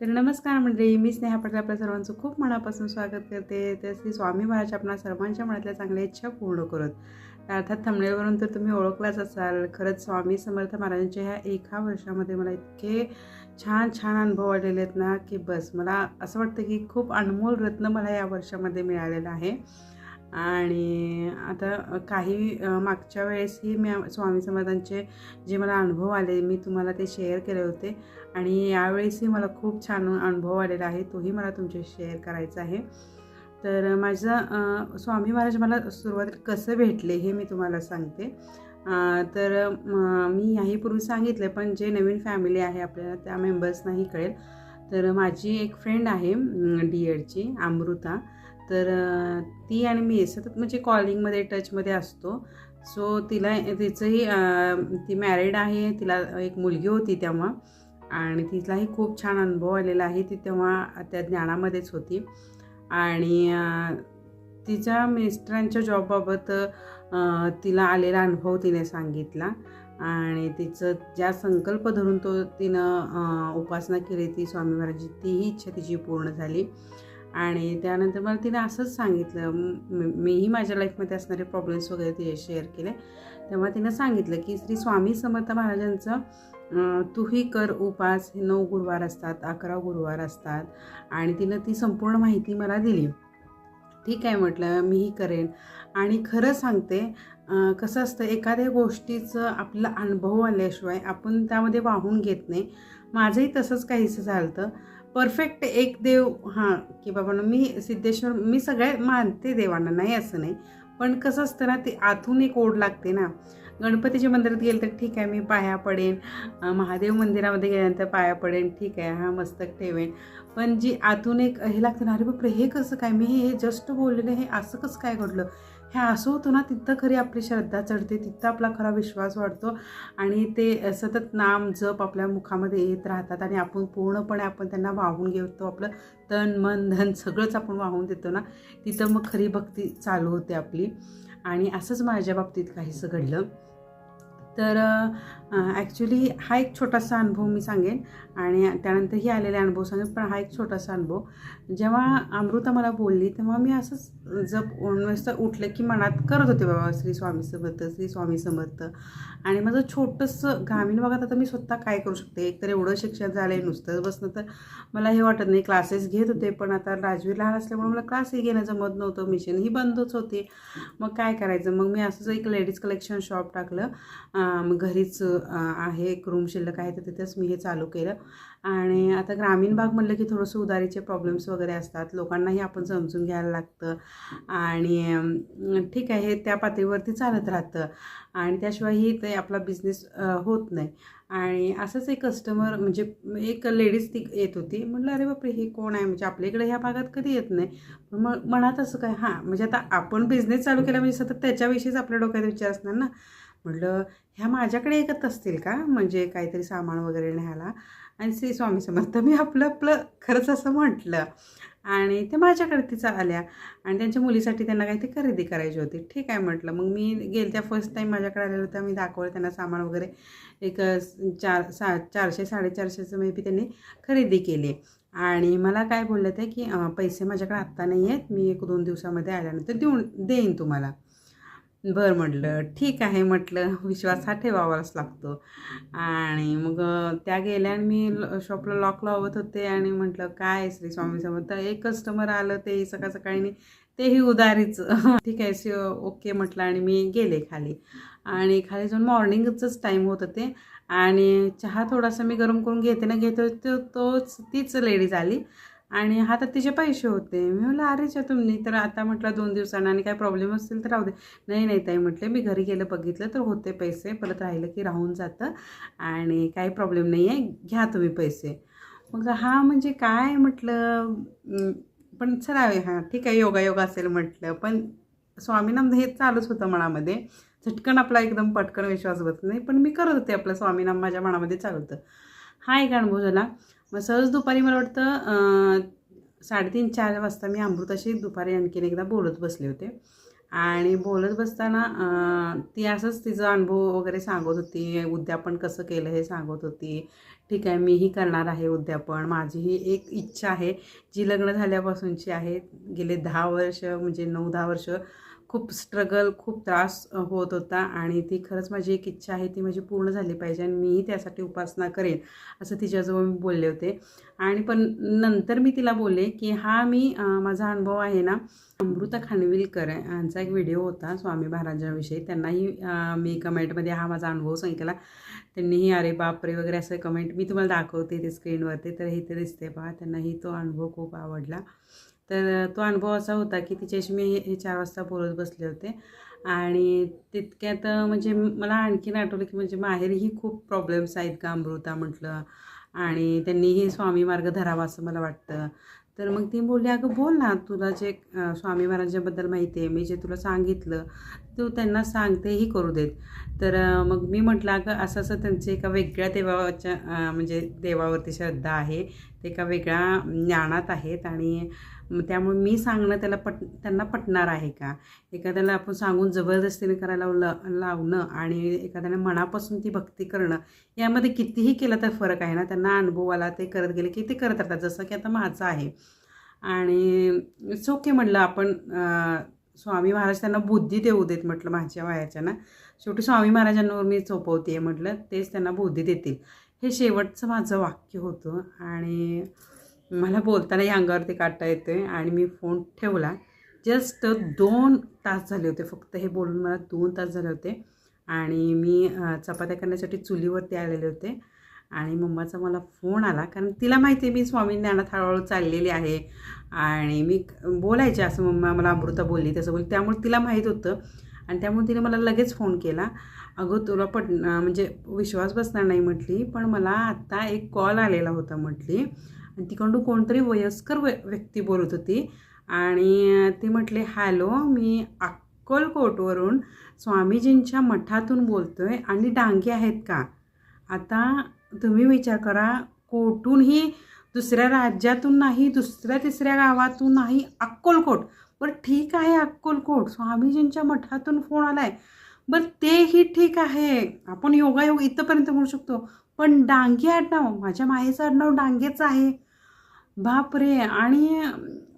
तर नमस्कार मंडळी मी स्नेहा पटेल आपल्या सर्वांचं खूप मनापासून स्वागत करते. तर श्री स्वामी महाराज आपणा सर्वांच्या मनातल्या चांगल्या इच्छा पूर्ण करत अर्थात थंबनेलवरून तर तुम्ही ओळखलाच असाल खरंच स्वामी समर्थ महाराजांच्या ह्या एका वर्षामध्ये मला इतके छान छान अनुभव आलेले आहेत ना की बस. मला असं वाटतं की खूप अनमोल रत्न मला या वर्षामध्ये मिळालेलं आहे. आणि आता काही मागच्या वेळेसही मी स्वामी समर्थांचे जे मला अनुभव आले मी तुम्हाला ते शेअर केले होते. आणि यावेळेसही मला खूप छान अनुभव आलेला आहे तोही मला तुमच्याशी शेअर करायचा आहे. तर माझं स्वामी महाराज मला सुरुवातीला कसं भेटले हे मी तुम्हाला सांगते. तर मी याहीपूर्वी सांगितलं पण जे नवीन फॅमिली आहे आपल्याला त्या मेंबर्सनाही कळेल. तर माझी एक फ्रेंड आहे डी एडची अमृता. तर ती आणि मी सतत म्हणजे कॉलिंगमध्ये टचमध्ये असतो. सो तिला तिचंही ती मॅरिड आहे. तिला एक मुलगी होती तेव्हा आणि तिलाही खूप छान अनुभव आलेला आहे. ती तेव्हा त्या ज्ञानामध्येच होती. आणि तिच्या मिस्टरांच्या जॉबबाबत तिला आलेला अनुभव तिने सांगितला. आणि तिचं ज्या संकल्प धरून तो तिनं उपासना केली ती स्वामी महाराजांची तीही इच्छा तिची पूर्ण झाली. आणि त्यानंतर मला तिने असंच सांगितलं मीही माझ्या लाईफमध्ये असणारे प्रॉब्लेम्स वगैरे ते शेअर केले. तेव्हा तिनं सांगितलं की श्री स्वामी समर्थ महाराजांचं तूही कर उपास. हे नऊ गुरुवार असतात अकरा गुरुवार असतात. आणि तिनं ती संपूर्ण माहिती मला दिली. ठीक आहे म्हटलं मीही करेन. आणि खरं सांगते कसं असतं एखाद्या गोष्टीचं आपला अनुभव आल्याशिवाय आपण त्यामध्ये वाहून घेत नाही. माझंही तसंच काहीसं झालं होतं परफेक्ट एक देव हां की बाबा मी सिद्धेश्वर मी सगळ्या मानते देवांना नाही असं नाही. पण कसं असतं ना ते आतून एक ओढ लागते ना. गणपतीच्या मंदिरात गेलं तर ठीक आहे मी पाया पडेन. महादेव मंदिरामध्ये गेल्यानंतर पाया पडेन. ठीक आहे हा मस्तक ठेवेन. पण जी आतून एक हे लागतं ना अरे बापरे हे कसं काय? मी हे जस्ट बोललेलं हे असं कसं काय घडलं? हे असं होतं ना तिथं खरी आपली श्रद्धा चढते तिथं आपला खरा विश्वास वाढतो. आणि ते सतत नाम जप आपल्या मुखामध्ये येत राहतात आणि आपण पूर्णपणे आपण त्यांना वाहून घेतो. आपलं तन मन धन सगळंच आपण वाहून देतो ना तिथं मग खरी भक्ती चालू होते आपली. आणि असंच माझ्या बाबतीत काहीसं घडलं. तर ॲक्च्युली हा एक छोटासा अनुभव मी सांगेन आणि त्यानंतरही आलेले अनुभव सांगेन पण हा एक छोटासा अनुभव. जेव्हा अमृता मला बोलली तेव्हा मी असंच जप नुसतं उठलं की मनात करत होते बाबा श्री स्वामी समर्थ श्री स्वामी समर्थ. आणि माझं छोटंसं ग्रामीण भागात आता मी स्वतः काय करू शकते? एकतर एवढं शिक्षण झालं आहे नुसतं बसणं तर मला हे वाटत नाही. क्लासेस घेत होते पण आता राजवीर लहान असल्यामुळे मला क्लासही घेणं जमत नव्हतं मिशनही बंदच होते. मग काय करायचं? मग मी असंच एक लेडीज कलेक्शन शॉप टाकलं. मग घरीच आहे एक रूम शिल्लक आहे तर तिथेच मी हे चालू केलं. आणि आता ग्रामीण भाग म्हणलं की थोडंसं उधारीचे प्रॉब्लेम्स वगैरे असतात. लोकांनाही आपण समजून घ्यायला लागतं. आणि ठीक आहे हे त्या पातळीवरती चालत राहतं. आणि त्याशिवायही ते आपला बिझनेस होत नाही. आणि असंच एक कस्टमर म्हणजे एक लेडीज ती येत होती. म्हटलं अरे बापरे हे कोण आहे? म्हणजे आपल्या इकडे ह्या भागात कधी येत नाही? पण मग मनात असं काय? हां म्हणजे आता आपण बिझनेस चालू केला म्हणजे सतत त्याच्याविषयीच आपल्या डोक्यात विचार असणार ना. म्हटलं ह्या माझ्याकडे ऐकत असतील का? म्हणजे काहीतरी सामान वगैरे न्यायला? आणि श्री स्वामी समर्थ मी आपलं आपलं खरंच असं म्हटलं. आणि ते माझ्याकडे तिचा आल्या. आणि त्यांच्या मुलीसाठी त्यांना काहीतरी खरेदी करायची होती. ठीक आहे म्हटलं. मग मी गेल त्या फर्स्ट टाईम माझ्याकडे आलेलं होतं. मी दाखवलं त्यांना सामान वगैरे. एक चार सा चारशे साडेचारशेचं मे बी त्यांनी खरेदी केली. आणि मला काय बोललं ते की पैसे माझ्याकडे आत्ता नाही आहेत. मी एक दोन दिवसामध्ये आल्यानंतर देऊन देईन तुम्हाला. बरं म्हटलं. ठीक आहे म्हटलं. विश्वास हा ठेवावाच लागतो. आणि मग त्या गेल्या आणि मी शॉपला लॉक लावत होते आणि म्हटलं काय श्री स्वामी समर्थ? एक कस्टमर आलं ते सकाळ सकाळी तेही उदारीचं. ठीक आहे सी ओके म्हटलं आणि मी गेले खाली. आणि खाली जाऊन मॉर्निंगचंच टाईम होतं ते आणि चहा थोडासा मी गरम करून घेते ना घेतो तो तोच तीच लेडीज आली. आणि हातात तिचे पैसे होते. मी म्हटलं अरेच्या तुम्ही तर आता म्हटलं दोन दिवसांना आणि काय प्रॉब्लेम असतील तर राहू दे. नाही नाही ताई म्हटले मी घरी गेलं बघितलं तर होते पैसे परत राहिलं की राहून जातं आणि काही प्रॉब्लेम नाही आहे घ्या तुम्ही पैसे. मग हा म्हणजे काय म्हटलं? पण चला हां ठीक आहे योगा योगा असेल म्हटलं पण स्वामीनाम हे चालूच होतं मनामध्ये. झटकन आपला एकदम पटकन विश्वास बसत नाही पण मी करत होते आपलं स्वामीनाम माझ्या मनामध्ये चालू होतं. हा एक अनुभव झाला. मग सहज दुपारी मला वाटतं साडेतीन चार वाजता मी अमृताशी दुपारी आणखीन एकदा बोलत बसले होते. आणि बोलत बसताना ती असंच तिचा अनुभव वगैरे सांगत होती उद्यापन कसं केलं हे सांगत होती. ठीक आहे मीही करणार आहे उद्यापन माझी ही एक इच्छा आहे जी लग्न झाल्यापासूनची आहे. गेले दहा वर्ष म्हणजे नऊ दहा वर्ष खूप स्ट्रगल खूप त्रास होत होता आणि ती खरंच माझी एक इच्छा आहे ती माझी पूर्ण झाली पाहिजे आणि मीही त्यासाठी उपासना करेन असं तिच्याजवळ मी बोलले होते. आणि पण नंतर मी तिला बोलले की हा मी माझा अनुभव आहे ना अमृता खानविलकर यांचा एक व्हिडिओ होता स्वामी महाराजांविषयी. त्यांनाही मी कमेंटमध्ये हा माझा अनुभव सांगितला. त्यांनीही अरे बापरे वगैरे असं कमेंट मी तुम्हाला दाखवते ते स्क्रीनवरती तर हे ते दिसते पहा त्यांनाही तो अनुभव खूप आवडला. तर तो अनुभव असा होता की तिच्याशी मी हे चार वाजता बोलत बसले होते. आणि तितक्यात म्हणजे मला आणखीन आठवलं की म्हणजे माहेरही खूप प्रॉब्लेम्स आहेत का अमृता म्हटलं. आणि त्यांनीही स्वामी मार्ग धरावा असं मला वाटतं. तर मग ती बोलली अगं बोल ना तुला जे स्वामी महाराजांबद्दल माहिती आहे मी जे तुला सांगितलं तू त्यांना सांगतेही करू देत. तर मग मी म्हटलं अगं असं असं त्यांचे एका वेगळ्या देवाच्या म्हणजे देवावरती श्रद्धा आहे ते एका वेगळ्या ज्ञानात आहेत आणि त्यामुळे मी सांगणं त्याला पट त्यांना पटणार आहे का? एखाद्याला आपण सांगून जबरदस्तीने करायला लावलं लावणं आणि एखाद्याने मनापासून ती भक्ती करणं यामध्ये कितीही केलं तर फरक आहे ना. त्यांना अनुभव आला ते करत गेले की ते करत राहतात जसं की आता माझं आहे. आणि ओके म्हटलं आपण स्वामी महाराज त्यांना बुद्धी देऊ देत म्हटलं माझ्या वयाच्या शेवटी स्वामी महाराजांवर मी चोपवते आहे म्हटलं तेच त्यांना बुद्धी देतील. हे शेवटचं माझं वाक्य होतं आणि मला बोलतानाही अंगावरती काढता येते आणि मी फोन ठेवला. जस्ट दोन तास झाले होते फक्त हे बोलून मला दोन तास झाले होते. आणि मी चपात्या करण्यासाठी चुलीवरती आलेले होते. आणि मम्माचा मला फोन आला कारण तिला माहिती आहे मी स्वामी ज्ञानात हळूहळू चाललेली आहे. आणि मी बोलायचे असं मम्मा मला अमृता बोलली तसं बोलली. त्यामुळे तिला माहीत होतं आणि त्यामुळे तिने मला लगेच फोन केला. अगं तुला पट म्हणजे विश्वास बसणार नाही म्हटली पण मला आत्ता एक कॉल आलेला होता म्हटली. आणि तिकडून कोणतरी वयस्कर व्य व्यक्ती बोलत होती. आणि ती म्हटले हॅलो मी अक्कलकोटवरून स्वामीजींच्या मठातून बोलतो आहे आणि डांगे आहेत का? आता तुम्ही विचार करा कोठूनही दुसऱ्या राज्यातून नाही दुसऱ्या तिसऱ्या गावातून नाही अक्कलकोट. बरं ठीक आहे अक्कलकोट. स्वामीजींच्या मठातून फोन आला आहे बरं तेही ठीक आहे. आपण योगायोग इथंपर्यंत म्हणू शकतो. पण डांगे आडनाव माझ्या मायेचं आडनाव डांगेच आहे. बापरे! आणि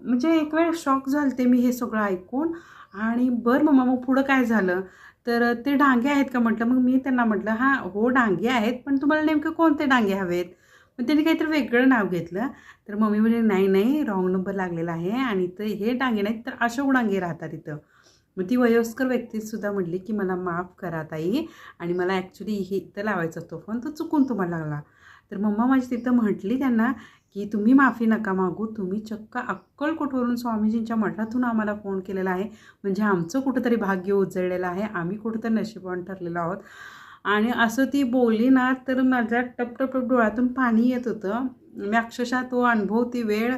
म्हणजे एक वेळ शॉक झालते मी हे सगळं ऐकून. आणि बरं मम्मा मग पुढं काय झालं? तर ते डांगे आहेत का म्हटलं? मग मी त्यांना म्हटलं हां हो डांगे आहेत. पण तुम्हाला नेमकं कोणते डांगे हवेत? मग त्यांनी काहीतरी वेगळं नाव घेतलं. तर मम्मी म्हणजे नाही नाही रॉंग नंबर लागलेला आहे. आणि तर हे डांगे नाहीत तर अशोक डांगे राहतात इथं. मग ती वयस्कर व्यक्तीसुद्धा म्हटली की मला माफ करा ताई आणि मला ॲक्च्युली हे इथं लावायचा तो फोन तो चुकून तुम्हाला लागला. तर मम्मा माझी तिथं म्हटली त्यांना की तुम्ही माफी नका मागू तुम्ही चक्क अक्कलकोटवरून स्वामीजींच्या मठातून आम्हाला फोन केलेला आहे. म्हणजे आमचं कुठंतरी भाग्य उजळलेलं आहे आम्ही कुठंतरी नशीबवान ठरलेलो आहोत. आणि असं ती बोलली ना तर माझ्या टप टप डोळ्यातून पाणी येत होतं. मी अक्षरशः तो अनुभव ती वेळ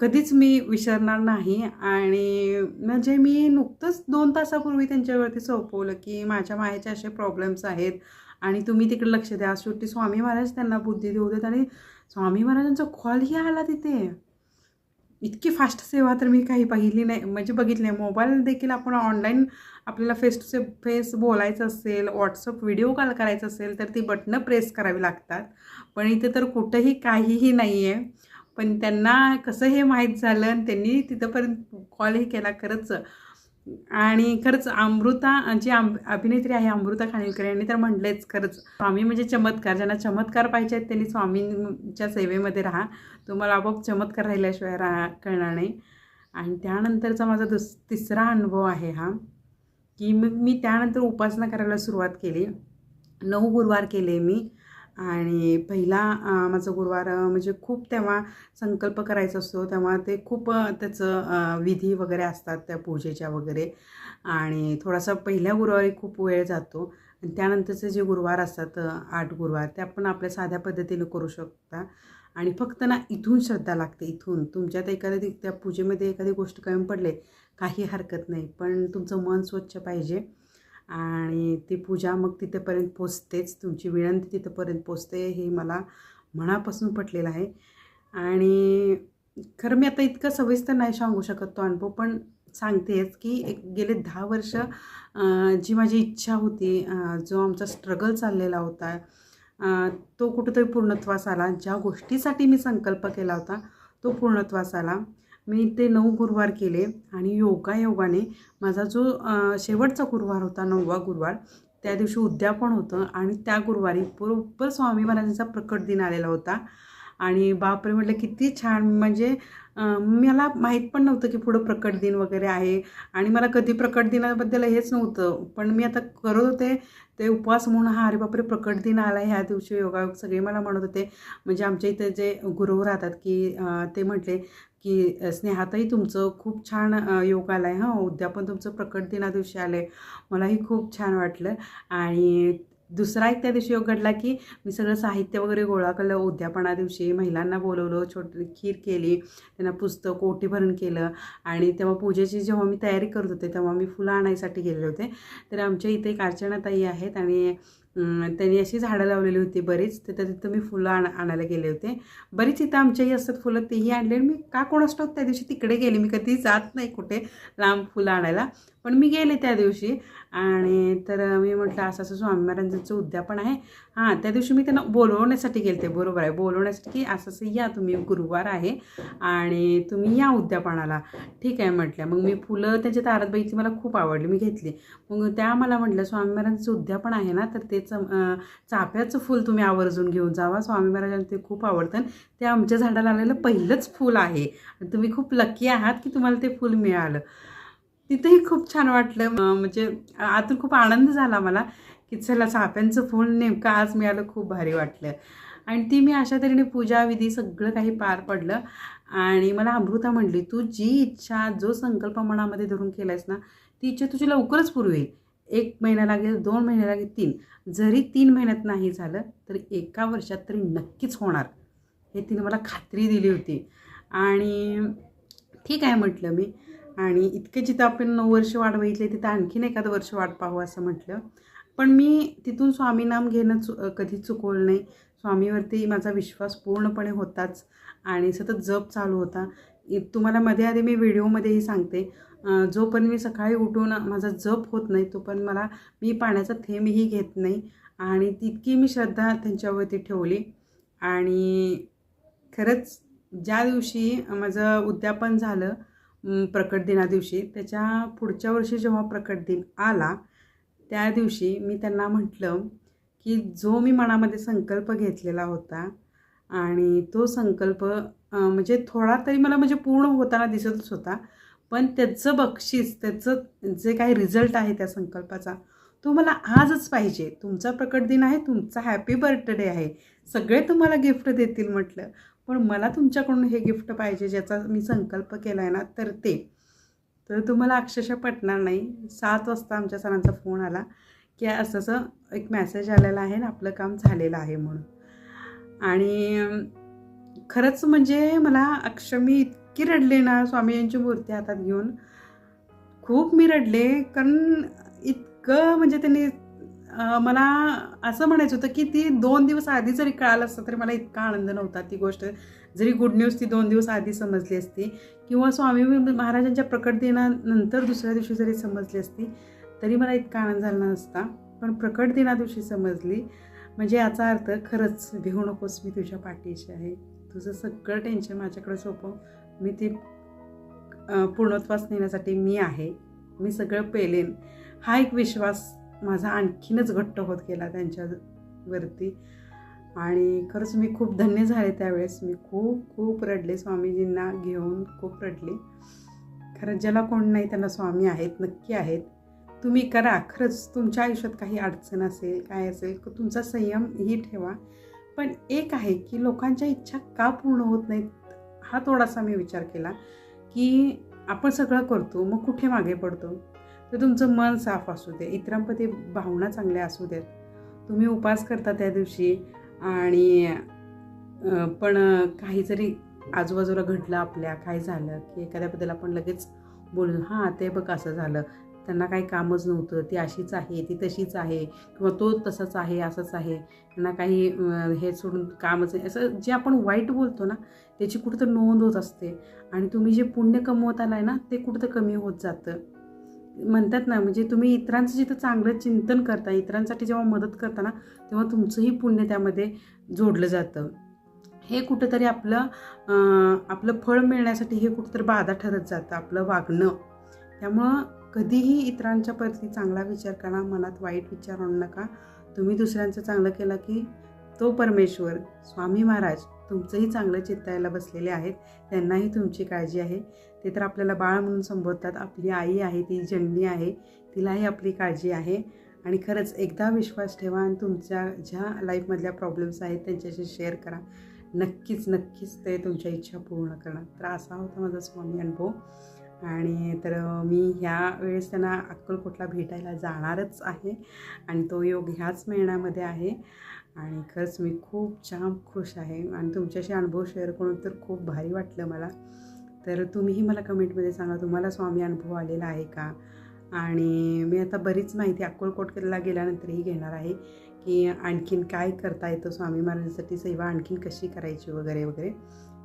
कधीच मी विसरणार नाही. आणि म्हणजे मी नुकतंच दोन तासापूर्वी त्यांच्यावरती सोपवलं की माझ्या मायेचे असे प्रॉब्लेम्स आहेत आणि तुम्ही तिकडे लक्ष द्या. शेवटी स्वामी महाराज त्यांना बुद्धी देऊ देत आणि स्वामी महाराजांचा कॉलही आला तिथे. इतकी फास्ट सेवा तर मी काही पाहिली नाही. म्हणजे बघितली नाही मोबाईल देखील आपण ऑनलाईन आपल्याला फेस टू फेस बोलायचं असेल व्हॉट्सअप व्हिडिओ कॉल करायचं असेल तर ती बटणं प्रेस करावी लागतात. पण इथे तर कुठंही काहीही नाही आहे पण त्यांना कसं हे माहीत झालं आणि त्यांनी तिथंपर्यंत कॉलही केला खरंच. आणि खरंच अमृता जी आम अभिनेत्री आहे अमृता खानिलकर यांनी तर म्हटलेच खरंच. स्वामी म्हणजे चमत्कार ज्यांना चमत्कार पाहिजे आहेत त्यांनी स्वामींच्या सेवेमध्ये राहा. तुम्हाला आपोआप चमत्कार राहिल्याशिवाय राहा कळणार नाही. आणि त्यानंतरचा माझा दुस तिसरा अनुभव आहे हा की मग मी त्यानंतर उपासना करायला सुरुवात केली. नऊ गुरुवार केले मी. आणि पहिला माझा गुरुवार म्हणजे खूप तेव्हा संकल्प करायचा असतो. तेव्हा ते खूप त्याचं विधी वगैरे असतात त्या पूजेच्या वगैरे. आणि थोडासा पहिल्या गुरुवारी खूप वेळ जातो. आणि त्यानंतरचे जे गुरुवार असतात आठ गुरुवार ते आपण आपल्या साध्या पद्धतीने करू शकता. आणि फक्त ना इथून श्रद्धा लागते इथून. तुमच्यात एखाद्या त्या पूजेमध्ये एखादी गोष्ट कमी पडले काही हरकत नाही. पण तुमचं मन स्वच्छ पाहिजे. आणि ती पूजा मग तिथेपर्यंत पोचतेच. तुमची विनंती तिथंपर्यंत पोचते हे मला मनापासून पटलेलं आहे. आणि खरं मी आता इतकं सविस्तर नाही सांगू शकत तो अनुभव पण सांगतेच की एक गेले दहा वर्ष जी माझी इच्छा होती जो आमचा स्ट्रगल चाललेला होता तो कुठंतरी पूर्णत्वास आला. ज्या गोष्टीसाठी मी संकल्प केला होता तो पूर्णत्वास आला. मी ते नऊ गुरुवार केले आणि योगायोगाने माझा जो शेवटचा गुरुवार होता नववा गुरुवार त्या दिवशी उद्यापन होतं आणि त्या गुरुवारी बरोबर स्वामी महाराजांचा प्रकट दिन आलेला होता. आणि बापरे म्हटलं किती छान. म्हणजे मला माहीत पण नव्हतं की पुढं प्रकट दिन वगैरे आहे आणि मला कधी प्रकट दिनाबद्दल हेच नव्हतं. पण मी आता करत होते ते उपवास म्हणून हा अरे बापरे प्रकट दिन आला ह्या दिवशी योगायोग सगळे मला म्हणत होते. म्हणजे आमच्या इथे जे गुरु राहतात की ते म्हटले की स्नेहातही स्नेहाताई तुमचं खूप छान योग आला आहे हां उद्यापन तुमचं प्रकट दिना दिवशी आलं. आहे मलाही खूप छान वाटलं. आणि दुसरा एक त्या दिवशी योग घडला की मी सगळं साहित्य वगैरे गोळा केलं. उद्यापना दिवशी महिलांना बोलवलं छोटी खीर केली त्यांना पुस्तक ओटीभरण केलं. आणि तेव्हा पूजेची जेव्हा मी तयारी करत होते तेव्हा मी फुलं आणायसाठी गेले होते. तर आमच्या इथे एक अर्चनाताई आहेत आणि त्यांनी अशी झाडं लावलेली होती बरीच. तर त्या तिथं मी फुलं आण आणायला गेले होते. बरीच इथं आमच्याही असतात फुलं तेही आणले. आणि मी का कोणास ठाऊक त्या दिवशी तिकडे गेले. मी कधी जात नाही कुठे लांब फुलं आणायला. पण मी गेले त्या दिवशी. आणि तर मी म्हटलं असं असं स्वामी महाराजांचं उद्यापन आहे. हां त्या दिवशी मी त्यांना बोलवण्यासाठी गेले ते बरोबर आहे. बोलवण्यासाठी की असं असं या तुम्ही. गुरुवार आहे आणि तुम्ही या उद्यापनाला. ठीक आहे म्हटलं. मग मी फुलं त्याच्या तारात बघितली. मला खूप आवडली. मी घेतली. मग त्या मला म्हटलं स्वामी महाराजांचं उद्यापन आहे ना तर ते चम चाफ्याचं फूल तुम्ही आवर्जून घेऊन जावा. स्वामी महाराजांना ते खूप आवडतं. आणि ते आमच्या झाडाला आलेलं पहिलंच फूल आहे. आणि तुम्ही खूप लकी आहात की तुम्हाला ते फूल मिळालं. तिथेही खूप छान वाटलं. म्हणजे आतून खूप आनंद झाला मला की चला चाफ्यांचं फूल नेमकं आज मिळालं खूप भारी वाटलं. आणि ती मी अशा तऱ्हेने पूजा विधी सगळं काही पार पडलं. आणि मला अमृता म्हटली तू जी इच्छा जो संकल्प मनामध्ये धरून केलायस ना ती इच्छा तुझी लवकरच पूर्ण येईल एक महिना लागेल दोन महिने लागेल तीन. जरी तीन महिन्यात नाही झालं तरी एका वर्षात तरी नक्कीच होणार. हे तिने मला खात्री दिली होती. आणि ठीक आहे म्हटलं मी. आणि इतके जिथं आपण नऊ वर्ष वाट बघितली तिथं आणखीन एखादं वर्ष वाट पाहू असं म्हटलं. पण मी तिथून स्वामी नाम घेणं चु कधी चुकवलं नाही. स्वामीवरती माझा विश्वास पूर्णपणे होताच. आणि सतत जप चालू होता. इ- तुम्हाला मध्ये आधी मी व्हिडिओमध्येही सांगते. जो जोपर्यंत मी सकाळी उठून माझा जप होत नाही तोपर्यंत मला मी पाण्याचा थेंबही घेत नाही. आणि तितकी मी श्रद्धा त्यांच्यावरती ठेवली. आणि खरंच ज्या दिवशी माझं उद्यापन झालं प्रकट दिना दिवशी त्याच्या पुढच्या वर्षी जेव्हा प्रकट दिन आला त्या दिवशी मी त्यांना म्हटलं की जो मी मनामध्ये संकल्प घेतलेला होता आणि तो संकल्प म्हणजे थोडा तरी मला म्हणजे पूर्ण होताना दिसतच होता पण त्याचं बक्षीस त्याचं जे काही रिझल्ट आहे त्या संकल्पाचा तो मला आजच पाहिजे. तुमचा प्रकट दिन आहे तुमचा हॅपी बर्थडे आहे. सगळे तुम्हाला गिफ्ट देतील म्हटलं. पण मला तुमच्याकडून हे गिफ्ट पाहिजे ज्याचा मी संकल्प केला आहे ना तर ते. तर तुम्हाला अक्षरशः पटणार नाही. सात वाजता आमच्या सरांचा फोन आला की असं असं एक मॅसेज आलेला आहे ना आपलं काम झालेलं आहे म्हणून. आणि खरंच म्हणजे मला अक्षर मी इतकी रडले ना स्वामी यांची मूर्ती हातात घेऊन. खूप मी रडले कारण इतकं म्हणजे त्यांनी मला असं म्हणायचं होतं की ती दोन दिवस आधी जरी कळालं असतं तरी मला इतका आनंद नव्हता ती गोष्ट. जरी गुड न्यूज ती दोन दिवस आधी समजली असती किंवा स्वामी महाराजांच्या प्रकट दिनानंतर दुसऱ्या दिवशी जरी समजली असती तरी मला इतका आनंद झाला नसता. पण प्रकट दिना दिवशी समजली म्हणजे याचा अर्थ खरंच भिवू नकोस मी तुझ्या पाठीशी आहे. तुझं सगळं टेन्शन माझ्याकडे सोपव मी ती पूर्णत्वास नेण्यासाठी मी आहे. मी सगळं पेलेन. हा एक विश्वास माझा आणखीनच घट्ट होत गेला त्यांच्यावरती आणि खरंच मी खूप धन्य झाले त्यावेळेस. मी खूप खूप रडले. स्वामीजींना घेऊन खूप रडले. खरंच ज्याला कोण नाही त्यांना स्वामी आहेत नक्की आहेत. तुम्ही करा. खरंच तुमच्या आयुष्यात काही अडचण असेल काय असेल तुमचा संयम ही ठेवा. पण एक आहे की लोकांच्या इच्छा का पूर्ण होत नाहीत? हा थोडासा मी विचार केला की आपण सगळं करतो मग कुठे मागे पडतो? तर तुमचं मन साफ असू दे. इतरांप्रती भावना चांगल्या असू देत. तुम्ही उपास करता त्या दिवशी आणि पण काहीतरी काही जरी आजूबाजूला घडलं आपल्या काय झालं की एखाद्याबद्दल आपण लगेच बोलून हां ते बघ असं झालं. त्यांना काही कामच नव्हतं. ती अशीच आहे ती तशीच आहे किंवा तो तसाच आहे असंच आहे. त्यांना काही हे सोडून कामच नाही. असं जे आपण वाईट बोलतो ना त्याची कुठं नोंद होत असते. आणि तुम्ही जे पुण्य कमवत आलाय ना ते कुठं कमी होत जातं. म्हणतात ना म्हणजे तुम्ही इतरांचं जिथं चांगलं चिंतन करता इतरांसाठी जेव्हा मदत करता ना तेव्हा तुमचंही पुण्य त्यामध्ये जोडलं जातं. हे कुठंतरी आपलं आपलं फळ मिळण्यासाठी हे कुठंतरी बाधा ठरत जातं आपलं वागणं. त्यामुळं कधीही इतरांच्या प्रती चांगला विचार करा मनात वाईट विचार आणू नका. तुम्ही दुसऱ्यांचं चांगलं केलं की तो परमेश्वर स्वामी महाराज तुमचंही चांगलं चित्तायला बसलेले आहेत. त्यांनाही तुमची काळजी आहे. ते तर आपल्याला बाळ म्हणून संबोधतात. आपली आई आहे ती जननी आहे. तिलाही आपली काळजी आहे. आणि खरंच एकदा विश्वास ठेवा आणि तुमच्या ज्या लाईफमधल्या प्रॉब्लेम्स आहेत त्यांच्याशी शेअर करा. नक्कीच नक्कीच ते तुमच्या इच्छा पूर्ण करणार. तर असा होता माझा स्वामी अनुभव. आणि तर मी ह्या वेळेस त्यांना अक्कलकोटला भेटायला जाणारच आहे आणि तो योग ह्याच महिन्यामध्ये आहे. आणि खरंच मी खूप जाम खुश आहे आणि तुमच्याशी अनुभव शेअर करून तर खूप भारी वाटलं मला. तर तुम्हीही मला कमेंटमध्ये सांगा तुम्हाला स्वामी अनुभव आलेला आहे का? आणि मी आता बरीच माहिती अक्कलकोटला गेल्यानंतरही घेणार आहे की आणखीन काय करता येतं स्वामी महाराजांसाठी सेवा आणखीन कशी करायची वगैरे वगैरे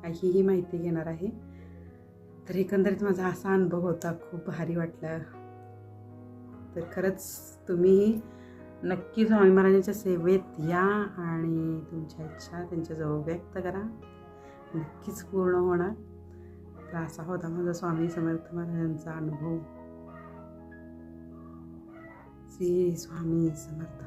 ही ही माहिती घेणार आहे. तर एकंदरीत माझा असा अनुभव होता खूप भारी वाटलं. तर खरंच तुम्ही नक्की स्वामी महाराजांच्या सेवेत या आणि तुमच्या इच्छा त्यांच्याजवळ व्यक्त करा. नक्कीच पूर्ण होणार. तर असा होता माझा स्वामी समर्थ महाराजांचा अनुभव. श्री स्वामी समर्थ.